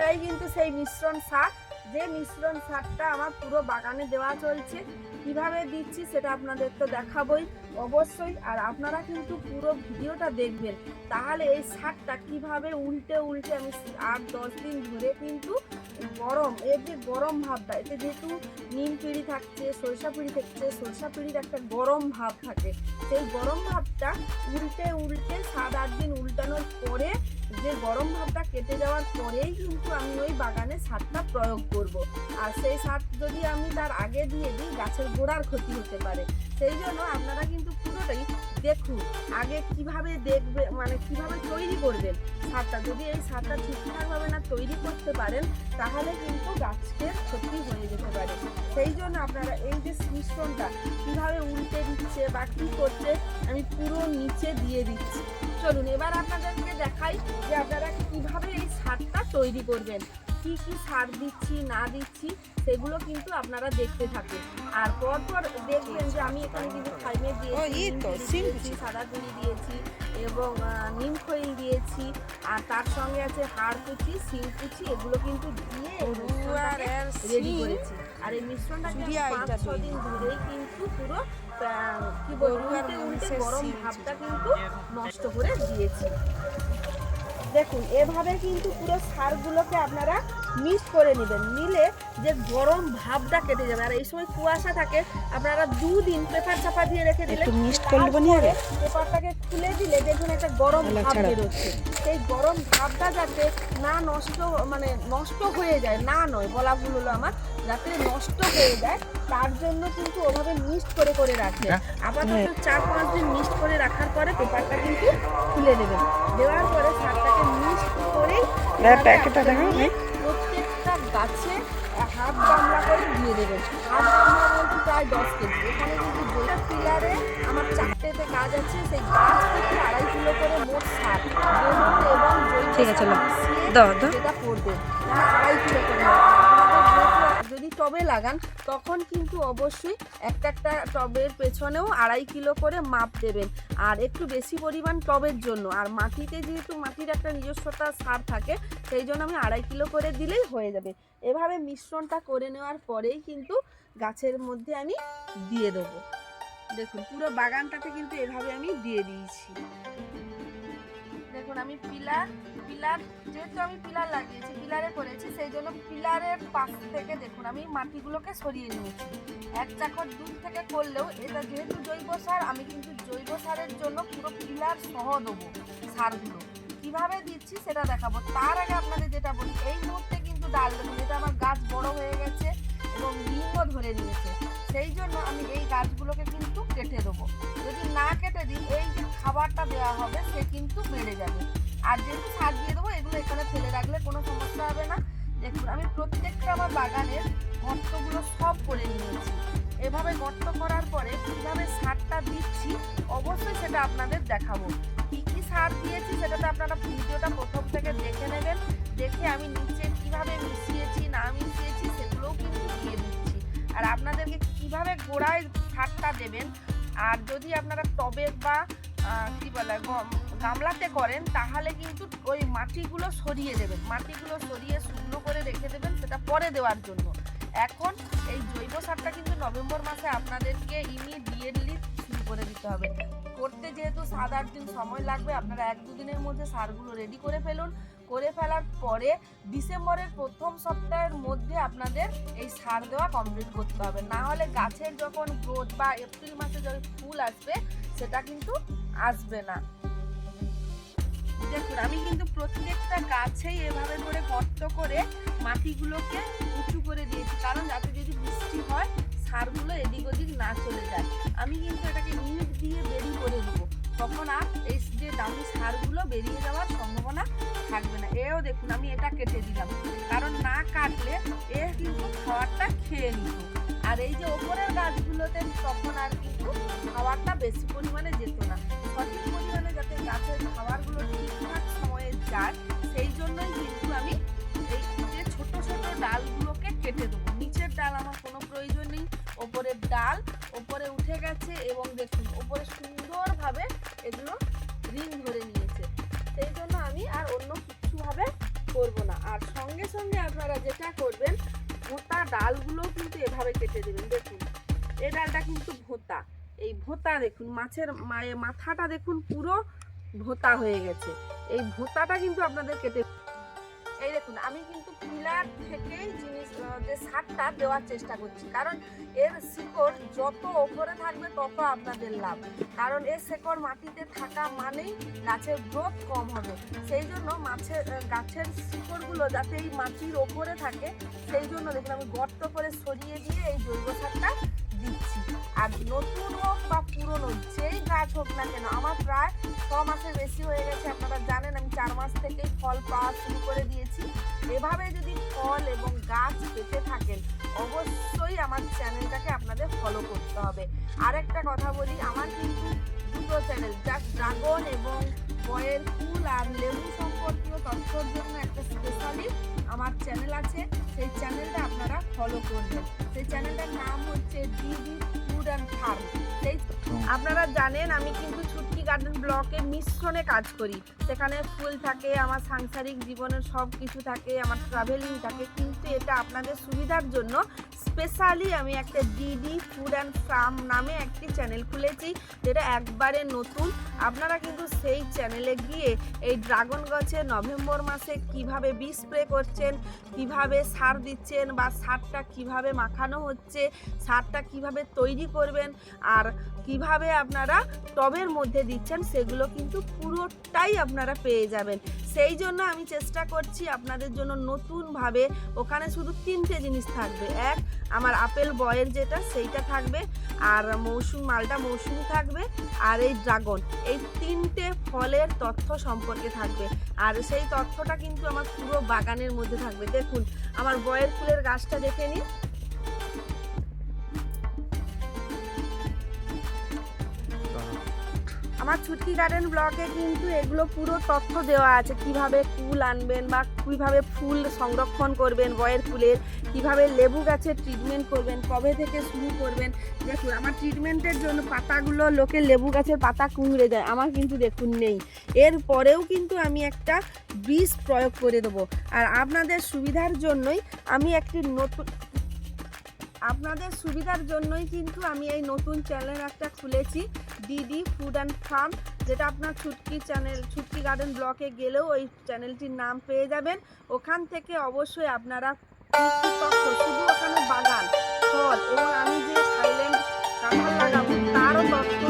এটাই কিন্তু সেই মিশ্রণ সার, যে মিশ্রণ সারটা আমার পুরো বাগানে দেওয়া চলছে, কীভাবে দিচ্ছি সেটা আপনাদের তো দেখাবই অবশ্যই। আর আপনারা কিন্তু পুরো ভিডিওটা দেখবেন, তাহলে এই সারটা কীভাবে উল্টে উল্টে আমি আট দশ দিন ধরে কিন্তু গরম এর যে গরম ভাবটা, এতে যেহেতু নিম পিঁড়ি থাকছে, সরষা পিঁড়ি থাকছে, সরষা পিঁড়ির একটা গরম ভাব থাকে। সেই গরম ভাবটা উল্টে উল্টে সাত আট দিন উল্টানোর পরে যে গরম ভাবটা কেটে যাওয়ার পরেই কিন্তু আমি ওই বাগানে সারটা প্রয়োগ করব। আর সেই সার যদি আমি তার আগে দিয়ে দিই, গাছের গোড়ার ক্ষতি হতে পারে সেই জন্য আপনারা কিন্তু পুরোটাই দেখুন, আগে কীভাবে দেখবে মানে কীভাবে তৈরি করবেন সারটা। যদি এই সারটা ঠিকঠাকভাবে না তৈরি করতে পারেন, তাহলে কিন্তু গাছের ক্ষতি হয়ে যেতে পারে। সেই জন্য আপনারা এই যে মিশ্রণটা কীভাবে উল্টে দিচ্ছে বা কী করছে, আমি পুরো নিচে দিয়ে দিচ্ছি। চলুন, এবার আপনাদেরকে দেখাই যে আপনারা কীভাবে এই সারটা তৈরি করবেন। কি কি সার দিচ্ছি না দিচ্ছি সেগুলো কিন্তু আপনারা দেখতে থাকেন। আর পরপর দেখবেন যে আমি এখানে কিন্তু থাইমে দিয়েছি সাদা গুঁড়ি দিয়েছি এবং নিম খৈল দিয়েছি। আর তার সঙ্গে আছে হাড় কুচি শিল কুচি এগুলো কিন্তু দিয়ে রেডি করেছি। আর এই মিশ্রণটাকে চুরিয়া পাঁচ ছ দিন ধরেই কিন্তু পুরো কি বলব উল্টে উল্টে গরম ভাবটা কিন্তু নষ্ট করে দিয়েছি। দেখুন এভাবে কিন্তু পুরো সারগুলোকে আপনারা মিক্স করে নেবেন। নিলে যে গরম ভাবটা কেটে যাবে। আর এই সময় কুয়াশা থাকে আপনারা দুদিন পেপার চাপা দিয়ে রেখে দিলে মিক্সড করে নেব পেপারটাকে খুলে দিলে দেখুন একটা গরম ভাব বেরোচ্ছে। সেই গরম ভাবটা যাতে না নষ্ট মানে নষ্ট হয়ে যায় না নয় বলা ভুল হলো আমার যাতে নষ্ট হয়ে যায় তার জন্য কিন্তু ওভাবে মিক্সড করে করে রাখবে আপাতত হ্যাঁ। চার পাঁচ দিন মিক্সড করে রাখার পরে পেপারটা কিন্তু খুলে দেবেন। দেওয়ার পরে সারটাকে প্যাকেটটা দেখো। প্রত্যেকটা গাছে হাফ গামলা করে দিয়ে দেবেন হাফ গামলা বলতে প্রায় দশ কেজি। এখানে কিন্তু দুইটা পিলারে আমার চারটেতে গাছ আছে। সেই গাছ থেকে আড়াই কিলো করে মোট সার। এবং ঠিক আছে। দাও, দাও। যেটা পড়বে। আড়াই কিলো করে যদি টবে লাগান, তখন কিন্তু অবশ্যই একটা একটা টবের পেছনেও আড়াই কিলো করে মাপ দেবেন। আর একটু বেশি পরিমাণ টবের জন্য। আর মাটিতে যেহেতু মাটির একটা নিজস্বতা, সার থাকে, সেই জন্য আমি আড়াই কিলো করে দিলেই হয়ে যাবে। এভাবে মিশ্রণটা করে নেওয়ার পরেই কিন্তু গাছের মধ্যে আমি দিয়ে দেবো। দেখুন, পুরো বাগানটাতে কিন্তু এভাবে আমি দিয়ে দিয়েছি। দেখুন, আমি পিলার পিলার, যেহেতু আমি পিলার লাগিয়েছি, পিলারে করেছি, সেই জন্য পিলারের পাশ থেকে দেখুন, আমি মাটিগুলোকে সরিয়ে নিয়েছি। এক চাকর দুধ থেকে করলেও এটা যেহেতু জৈব সার, আমি কিন্তু জৈব সারের জন্য পুরো পিলার সহ দেবো সারগুলো। কীভাবে দিচ্ছি সেটা দেখাবো। তার আগে আপনাদের যেটা বলি, এই মুহূর্তে কিন্তু ডাল দেখুন এটা আমার গাছ বড় হয়ে গেছে এবং লিঙ্গ ধরে নিয়েছে, সেই জন্য আমি এই গাছগুলোকে কিন্তু কেটে দেবো। যদি না কেটে দিই, এই যে খাবারটা দেওয়া হবে, সে কিন্তু বেড়ে যাবে। আর যেহেতু সার দিয়ে দেবো, এগুলো এখানে ফেলে রাখলে কোনো সমস্যা হবে না। দেখুন, আমি প্রত্যেকটা আমার বাগানের গর্তগুলো সব করে নিয়েছি। এভাবে গর্ত করার পরে কীভাবে সারটা দিচ্ছি, অবশ্যই সেটা আপনাদের দেখাবো। কী কী সার দিয়েছি সেটা তো আপনারা ভিডিওটা প্রথম থেকে দেখে নেবেন। দেখে আমি নিচে কীভাবে মিশিয়েছি, না মিশিয়েছি, সেগুলোও কিন্তু দিয়ে দিচ্ছি। আর আপনাদেরকে কীভাবে গোড়ায় সারটা দেবেন, আর যদি আপনারা টবে বা কী বলে, গম- গামলাতে করেন, তাহলে কিন্তু ওই মাটিগুলো সরিয়ে দেবেন। মাটিগুলো সরিয়ে শুকনো করে রেখে দেবেন সেটা পরে দেওয়ার জন্য। এখন এই জৈব সারটা কিন্তু নভেম্বর মাসে আপনাদেরকে ইমিডিয়েটলি শুরু করে দিতে হবে। করতে যেহেতু সাত আট দিন সময় লাগবে, আপনারা এক দুদিনের মধ্যে সারগুলো রেডি করে ফেলুন। করে ফেলার পরে ডিসেম্বরের প্রথম সপ্তাহের মধ্যে আপনাদের এই সার দেওয়া কমপ্লিট করতে হবে। না হলে গাছের যখন গ্রোথ বা এপ্রিল মাসে যখন ফুল আসবে, সেটা কিন্তু আসবে না। দেখুন, আমি কিন্তু প্রত্যেকটা গাছেই এভাবে করে গর্ত করে মাটিগুলোকে উঁচু করে দিয়েছি। কারণ যাতে যদি বৃষ্টি হয়, সারগুলো এদিক ওদিক না চলে যায়। আমি কিন্তু এটাকে ইট দিয়ে বেরি করে দেবো তখন আর এই যে দামি সারগুলো বেরিয়ে যাওয়ার সম্ভাবনা থাকবে না। এও দেখুন, আমি এটা কেটে দিলাম। কারণ না কাটলে এ কিন্তু খাবারটা খেয়ে নিত। আর এই যে ওপরের গাছগুলোতে তখন আর কিন্তু খাবারটা বেশি পরিমাণে গেছে এবং দেখুন ওপরে সুন্দরভাবে এগুলো রিং ধরে নিয়েছে। সেই জন্য আমি আর অন্য কিছুভাবে করব না। আর সঙ্গে সঙ্গে আপনারা যেটা করবেন, ভোঁতা ডালগুলো কিন্তু এভাবে কেটে দেবেন। দেখুন এই ডালটা কিন্তু ভোঁতা। এই ভোঁতা দেখুন, মাছের এ মাথাটা দেখুন পুরো ভোঁতা হয়ে গেছে। এই ভোঁতাটা কিন্তু আপনাদের কেটে এই দেখুন, আমি কিন্তু পিলার থেকেই জিনিস যে সারটা দেওয়ার চেষ্টা করছি। কারণ এর শিকড় যত ওপরে থাকবে, তত আপনাদের লাভ। কারণ এর শেকড় মাটিতে থাকা মানেই গাছের গ্রোথ কম হবে। সেই জন্য মাছের গাছের শিকড়গুলো যাতে এই মাটির ওপরে থাকে, সেই জন্য দেখুন, আমি গর্ত করে সরিয়ে দিয়ে এই জৈব সারটা দিচ্ছি। আর নতুন হোক বা পুরনো, যেই গাছ হোক না কেন, আমার প্রায় ছ মাসের বেশি হয়ে গেছে, আপনারা জানেন আমি চার মাস থেকেই ফল পাওয়া শুরু করে দিয়েছি। এভাবে যদি ফল এবং গাছ পেতে থাকেন, অবশ্যই আমার চ্যানেলটাকে আপনাদের ফলো করতে হবে। আরেকটা কথা বলি, আমার কিন্তু দুটো চ্যানেল জাস্ট ড্রাগন এবং বয়ের ফুল আর লেবু সম্পর্কীয় তথ্যর জন্য একটা স্পেশালি আমার চ্যানেল আছে। সেই চ্যানেলটা আপনারা ফলো করবেন। সেই চ্যানেলটার নাম হচ্ছে ডিডি ফুড অ্যান্ড ফার্ম সেই আপনারা জানেন, আমি কিন্তু ছুটকি গার্ডেন ব্লকে মিশ্রণে কাজ করি। সেখানে ফুল থাকে, আমার সাংসারিক জীবনের সব কিছু থাকে, আমার ট্রাভেলিং থাকে। কিন্তু এটা আপনাদের সুবিধার জন্য স্পেশালি আমি একটা ডিডি ফুড অ্যান্ড ফার্ম নামে একটি চ্যানেল খুলেছি, যেটা একবারে নতুন। আপনারা কিন্তু সেই চ্যানেলে গিয়ে এই ড্রাগন গাছে নভেম্বর মাসে কীভাবে বীজ স্প্রে করছেন, কীভাবে সার দিচ্ছেন বা সারটা কীভাবে মাখানো হচ্ছে সারটা কীভাবে তৈরি করবেন আর কীভাবে আপনারা টবের মধ্যে দিচ্ছেন সেগুলো কিন্তু পুরোটাই আপনারা পেয়ে যাবেন। সেই জন্য আমি চেষ্টা করছি আপনাদের জন্য নতুনভাবে ওখানে শুধু তিনটে জিনিস থাকবে। এক আমার আপেল বয়ের যেটা, সেইটা থাকবে। আর মৌসুম, মালটা মৌসুমি থাকবে। আর এই ড্রাগন, এই তিনটে ফলের তথ্য সম্পর্কে থাকবে। আর সেই তথ্যটা কিন্তু আমার পুরো বাগানের মধ্যে থাকবে। দেখুন, আমার বয়ের ফুলের গাছটা দেখে নিন। আমার ছুটকি গার্ডেন ব্লকে কিন্তু এগুলো পুরো তথ্য দেওয়া আছে। কীভাবে ফুল আনবেন বা কীভাবে ফুল সংরক্ষণ করবেন, বয়ের ফুলের, কীভাবে লেবু গাছের ট্রিটমেন্ট করবেন, কবে থেকে শুরু করবেন। দেখুন, আমার ট্রিটমেন্টের জন্য পাতাগুলো, লোকে লেবু গাছের পাতা কুঁকড়ে দেয়, আমার কিন্তু দেখুন নেই। এর পরেও কিন্তু আমি একটা বীজ প্রয়োগ করে দেবো। আর আপনাদের সুবিধার জন্যই আমি একটি নতুন আপনাদের সুবিধার জন্যই কিন্তু আমি এই নতুন চ্যানেল একটা খুলেছি ডিডি ফুড অ্যান্ড ফার্ম যেটা আপনার ছুটকি চ্যানেল ছুটকি গার্ডেন ব্লকে গেলেও ওই চ্যানেলটির নাম পেয়ে যাবেন। ওখান থেকে অবশ্যই আপনারা শুধু ওখানে বাগান, ফল এবং আমি যে থাইল্যান্ড কাঁঠাল লাগাবো, তারও তথ্য